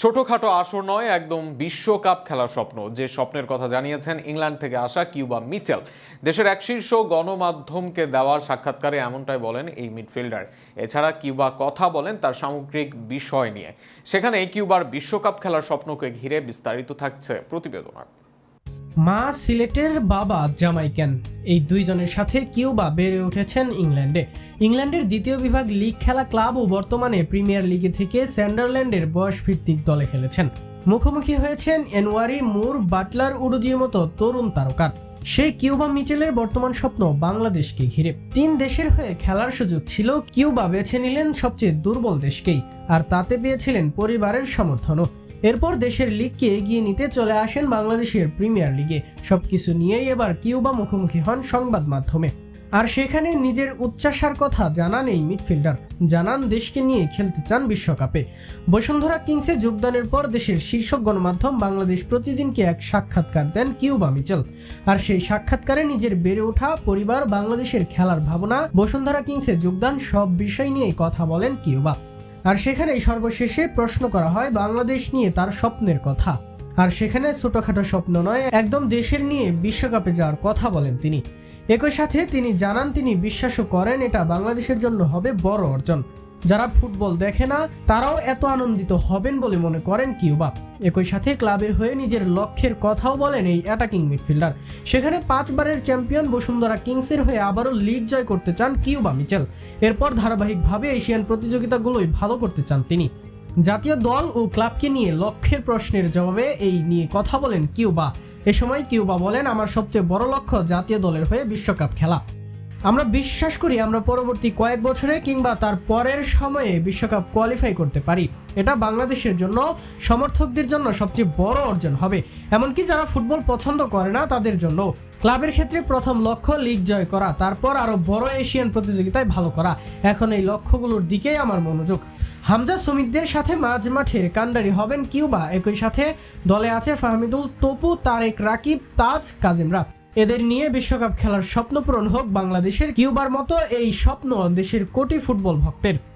ছোটখাটো আসর নয়, একদম বিশ্বকাপ খেলার স্বপ্ন। যে স্বপ্নের কথা জানিয়েছেন ইংল্যান্ড থেকে আসা কিউবা মিচেল। দেশের এক শীর্ষ গণমাধ্যমকে দেওয়া সাক্ষাৎকারে এমনটাই বলেন এই মিডফিল্ডার। এছাড়া কিউবা কথা বলেন তার সামগ্রিক বিষয় নিয়ে। সেখানে কিউবার বিশ্বকাপ খেলার স্বপ্নকে ঘিরে বিস্তারিত থাকছে প্রতিবেদনার। মা সিলেটের বাবা জামাইকান। এই দুইজনের সাথে কিউবা বেড়ে উঠেছেন ইংল্যান্ডে। ইংল্যান্ডের দ্বিতীয় বিভাগ লিগ খেলা ক্লাব ও বর্তমানে প্রিমিয়ার লিগে থেকে স্যান্ডারল্যান্ডের বয়স ভিত্তিক দলে খেলেছেন। মুখোমুখি হয়েছেন এনওয়ারি মুর বাটলার উডুজির মতো তরুণ তারকার। সেই কিউবা মিচেলের বর্তমান স্বপ্ন বাংলাদেশকে ঘিরে। তিন দেশের হয়ে খেলার সুযোগ ছিল, কিউবা বেছে নিলেন সবচেয়ে দুর্বল দেশকেই, আর তাতে পেয়েছিলেন পরিবারের সমর্থনও। এরপর দেশের লিগকে এগিয়ে নিতে চলে আসেন বাংলাদেশের প্রিমিয়ার লিগে সবকিছু নিয়েই এবার কিউবা মুখোমুখি হন সংবাদ মাধ্যমে। আর সেখানে নিজের উচ্চাসার কথা জানান এই মিডফিল্ডার। জানান দেশকে নিয়ে খেলতে চান বিশ্বকাপে। বসুন্ধরা কিংসে যোগদানের পর দেশের শীর্ষ গণমাধ্যম বাংলাদেশ প্রতিদিনকে এক সাক্ষাৎকার দেন কিউবা মিচেল। আর সেই সাক্ষাৎকারে নিজের বেড়ে ওঠা পরিবার, বাংলাদেশের খেলার ভাবনা, বসুন্ধরা কিংসে যোগদান সব বিষয় নিয়ে কথা বলেন কিউবা। আর সেখানেই সর্বশেষে প্রশ্ন করা হয়, বাংলাদেশ নিয়ে তার স্বপ্নের কথা। আর সেখানে ছোটখাটো স্বপ্ন নয়, একদম দেশের নিয়ে বিশ্বকাপে যাওয়ার কথা বলেন তিনি। একই সাথে তিনি জানান তিনি বিশ্বাসও করেন এটা বাংলাদেশের জন্য হবে বড় অর্জন। যারা ফুটবল দেখে না, তারাও এত আনন্দিত হবেন বলে মনে করেন কিউবা। একই সাথে ক্লাবের হয়ে নিজের লক্ষ্যের কথাও বলেন এই অ্যাটাকিং মিডফিল্ডার সেখানে পাঁচবারের চ্যাম্পিয়ন বসুন্ধরা কিংসের হয়ে আবারও লিগ জয় করতে চান কিউবা মিচেল। এরপর ধারাবাহিকভাবে এশিয়ান প্রতিযোগিতাগুলোই ভালো করতে চান তিনি। জাতীয় দল ও ক্লাবকে নিয়ে লক্ষ্যের প্রশ্নের জবাবে এই নিয়ে কথা বলেন কিউবা। এ সময় কিউবা বলেন, আমার সবচেয়ে বড় লক্ষ্য জাতীয় দলের হয়ে বিশ্বকাপ খেলা। আমরা বিশ্বাস করি আমরা পরবর্তী কয়েক বছরে কিংবা তার পরের সময়ে বিশ্বকাপ কোয়ালিফাই করতে পারি। এটা বাংলাদেশের জন্য, সমর্থকদের জন্য সবচেয়ে বড় অর্জন হবে। এমনকি যারা ফুটবল পছন্দ করে না, তাদের জন্য। ক্লাবের ক্ষেত্রে প্রথম লক্ষ্য লিগ জয় করা, তারপর আরও বড় এশিয়ান প্রতিযোগিতায় ভালো করা। এখন এই লক্ষ্যগুলোর দিকেই আমার মনোযোগ। হামজা সুমিতদের সাথে মাঝ মাঠের কান্ডারি হবেন কিউবা। একই সাথে দলে আছে ফাহমিদুল, তপু, তারেক, রাকিব, তাজ, কাজিমরা। এদের নিয়ে বিশ্বকাপ খেলার স্বপ্ন পূরণ হোক বাংলাদেশের কিউবার মতো এই স্বপ্ন দেশের কোটি ফুটবল ভক্তের।